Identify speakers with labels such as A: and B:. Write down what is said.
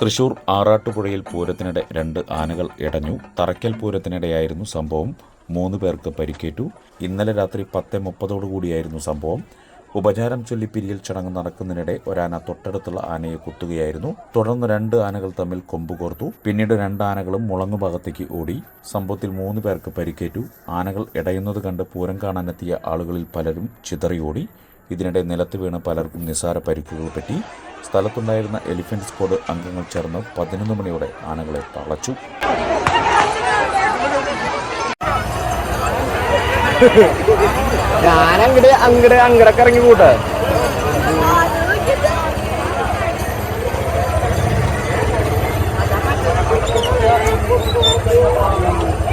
A: തൃശൂർ ആറാട്ടുപുഴയിൽ പൂരത്തിനിടെ രണ്ട് ആനകൾ ഇടഞ്ഞു. തറയ്ക്കൽ പൂരത്തിനിടെയായിരുന്നു സംഭവം. മൂന്ന് പേർക്ക് പരിക്കേറ്റു. ഇന്നലെ രാത്രി പത്ത് മുപ്പതോടുകൂടിയായിരുന്നു സംഭവം. ഉപചാരം ചൊല്ലി പിരിയൽ ചടങ്ങ് നടക്കുന്നതിനിടെ ഒരാന തൊട്ടടുത്തുള്ള ആനയെ കുത്തുകയായിരുന്നു. തുടർന്ന് രണ്ട് ആനകൾ തമ്മിൽ കൊമ്പ് കോർത്തു. പിന്നീട് രണ്ട് ആനകളും മുളങ്ങു ഭാഗത്തേക്ക് ഓടി. സംഭവത്തിൽ മൂന്ന് പേർക്ക് പരിക്കേറ്റു. ആനകൾ ഇടയുന്നത് കണ്ട് പൂരം കാണാനെത്തിയ ആളുകളിൽ പലരും ചിതറിയോടി. ഇതിനിടെ നിലത്ത് വീണ് പലർക്കും നിസാര പരിക്കുകൾ പറ്റി. സ്ഥലത്തുണ്ടായിരുന്ന എലിഫന്റ് സ്ക്വാഡ് അംഗങ്ങൾ ചേർന്ന് പതിനൊന്ന് മണിയോടെ ആനകളെ തളച്ചു
B: ഞാനങ്ങട് അങ്ങട് അങ്ങടൊക്കെ ഇറങ്ങി Thank you.